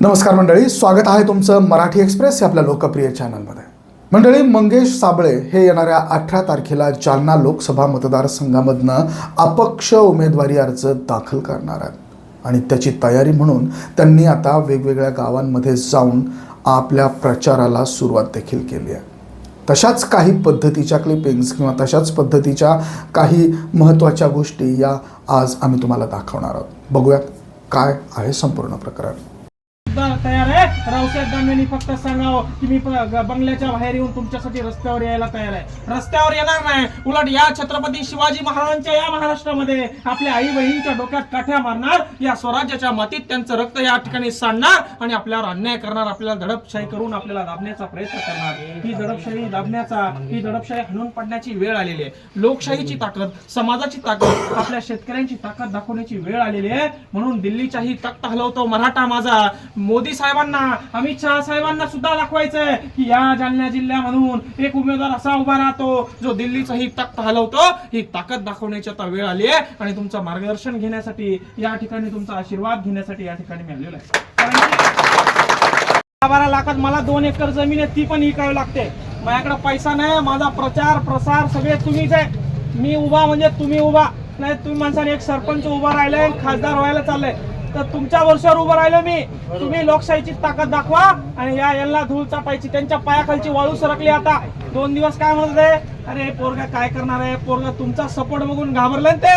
नमस्कार मंडळी स्वागत आहे तुमचं मराठी एक्सप्रेस या आपल्या लोकप्रिय चॅनलमध्ये. मंडळी मंगेश साबळे हे येणाऱ्या अठरा तारखेला जालना लोकसभा मतदारसंघामधनं अपक्ष उमेदवारी अर्ज दाखल करणार आहेत. आणि त्याची तयारी म्हणून त्यांनी आता वेगवेगळ्या गावांमध्ये जाऊन आपल्या प्रचाराला सुरुवात देखील केली आहे. तशाच काही पद्धतीच्या क्लिपिंग्स किंवा तशाच पद्धतीच्या काही महत्त्वाच्या गोष्टी या आज आम्ही तुम्हाला दाखवणार आहोत. बघूयात काय आहे संपूर्ण प्रकरण. रावसाहेब दानवेंनी फक्त सांगावं की मी बंगल्याच्या बाहेर येऊन तुमच्यासाठी रस्त्यावर यायला तयार आहे. रस्त्यावर येणार नाही. उलट या छत्रपती शिवाजी महाराजांच्या या महाराष्ट्रामध्ये आपल्या आई बहिणीच्या डोक्यात काठ्या मारणार या स्वराज्याच्या मातीत त्यांचं रक्त या ठिकाणी सांडणार आणि आपल्यावर अन्याय करणार आपल्याला दडपशाही करून आपल्याला दाबण्याचा प्रयत्न करणार. ही दडपशाही दाबण्याचा ही दडपशाही हणून पडण्याची वेळ आलेली आहे. लोकशाहीची ताकद समाजाची ताकद आपल्या शेतकऱ्यांची ताकद दाखवण्याची वेळ आलेली आहे. म्हणून दिल्लीच्याही तख्त हलवतो मराठा माझा. मोदी साहेबांना अमित शहा साहेबांना सुद्धा दाखवायचंय की या जालना जिल्ह्यामधून एक उमेदवार असा उभा राहतो जो दिल्लीचा ही तख्त हलवतो ही ताकद दाखवण्याची आता वेळ आली आहे आणि तुमचं मार्गदर्शन घेण्यासाठी या ठिकाणी तुमचा आशीर्वाद घेण्यासाठी या ठिकाणी मी आलेलो आहे. बारा लाखात मला दोन एकर जमीन आहे ती पण विकावी लागते. माझ्याकडे पैसा नाही माझा प्रचार प्रसार सगळे तुम्हीच आहे. मी उभा म्हणजे तुम्ही उभा. नाही तुम्ही माणसाने एक सरपंच उभा राहिलाय खासदार व्हायला चाललंय. तर तुमच्या वर्षावर उभं राहिलो मी. तुम्ही लोकशाहीची ताकद दाखवा आणि या यांना धूळ चाटायची त्यांच्या पायाखालची वाळू सरकली आता. दोन दिवस काय म्हणत आहे अरे पोरगा काय करणार आहे? पोरगा तुमचा सपोर्ट बघून घाबरले ते.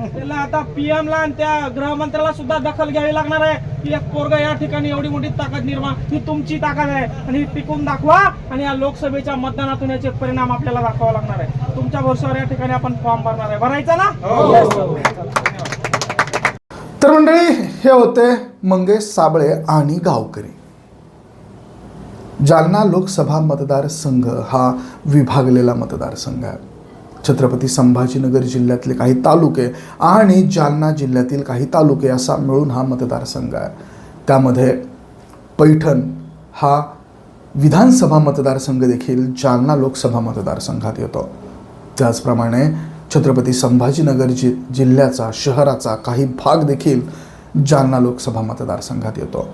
त्याला आता पीएम ला आणि त्या गृहमंत्र्याला सुद्धा दखल घ्यावी लागणार आहे की एक पोरगा या ठिकाणी एवढी मोठी ताकद निर्माण ही तुमची ताकद आहे. आणि ही टिकून दाखवा आणि या लोकसभेच्या मतदानातून याचे परिणाम आपल्याला दाखवावा लागणार आहे. तुमच्या भरोश्यावर या ठिकाणी आपण फॉर्म भरणार आहे. भरायचा ना? Yes. तर मंडळी हे होते मंगेश साबळे आणि गावकरी. जालना लोकसभा मतदारसंघ हा विभागलेला मतदारसंघ आहे. छत्रपती संभाजीनगर जिल्ह्यातले काही तालुके आणि जालना जिल्ह्यातील काही तालुके असा मिळून हा मतदारसंघ आहे. त्यामध्ये पैठण हा विधानसभा मतदारसंघ देखील जालना लोकसभा मतदारसंघात येतो. त्याचप्रमाणे छत्रपती संभाजीनगर जि जिल्ह्याचा शहराचा काही भाग देखील जालना लोकसभा मतदारसंघात येतो.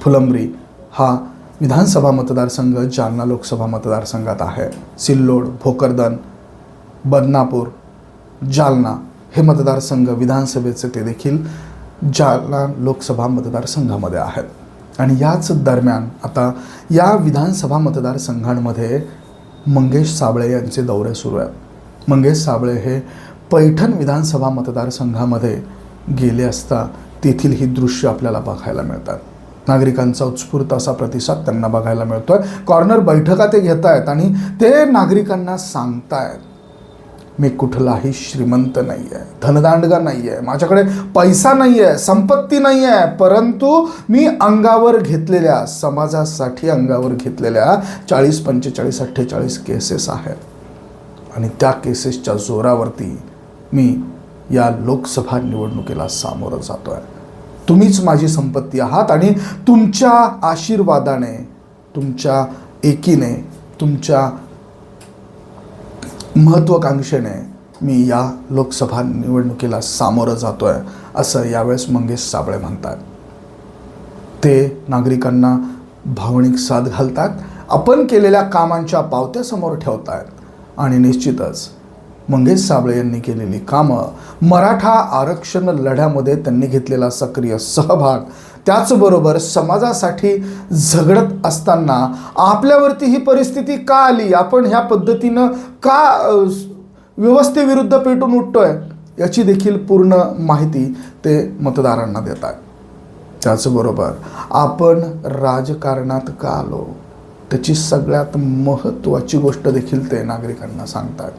फुलंब्री हा विधानसभा मतदारसंघ जालना लोकसभा मतदारसंघात आहे. सिल्लोड भोकरदन बदनापूर जालना हे मतदारसंघ विधानसभेचे ते देखील जालना लोकसभा मतदारसंघामध्ये आहेत. आणि याच दरम्यान आता या विधानसभा मतदारसंघांमध्ये मंगेश साबळे यांचे दौरे सुरू आहेत. मंगेश साबळे हे पैठण विधानसभा मतदारसंघामध्ये गेले असता तेथील ही दृश्य आपल्याला बघायला मिळतात. नागरिकांचा उत्स्फूर्त असा प्रतिसाद त्यांना बघायला मिळतोय. कॉर्नर बैठका ते घेत आहेत आणि ते नागरिकांना सांगतायत. मी कुठलाही श्रीमंत नाही आहे धनदांडगा नाही आहे माझ्याकडे पैसा नाही आहे संपत्ती नाही आहे परंतु मी अंगावर घेतलेल्या समाजासाठी अंगावर घेतलेल्या चाळीस पंचेचाळीस अठ्ठेचाळीस केसेस आहेत. आणि त्या केसेसच्या जोरावरती मी या लोकसभा निवडणुकीला सामोरं जातो आहे तुम्हीच माझी संपत्ती आहात आणि तुमच्या आशीर्वादाने तुमच्या एकीने तुमच्या महत्त्वाकांक्षेने मी या लोकसभा निवडणुकीला सामोरं जातो आहे असं यावेळेस मंगेश साबळे म्हणतात. ते नागरिकांना भावनिक साथ घालतात आपण केलेल्या कामांच्या पावत्या समोर ठेवत आहेत आणि निश्चितच मंगेश साबळे यांनी केलेली कामं मराठा आरक्षण लढ्यामध्ये त्यांनी घेतलेला सक्रिय सहभाग. त्याचबरोबर समाजासाठी झगडत असताना आपल्यावरती ही परिस्थिती का आली? आपण ह्या पद्धतीनं का व्यवस्थेविरुद्ध पेटून उठतोय? याची देखील पूर्ण माहिती ते मतदारांना देतात. त्याचबरोबर आपण राजकारणात का आलो? त्याची सगळ्यात महत्त्वाची गोष्ट देखील ते नागरिकांना सांगतात.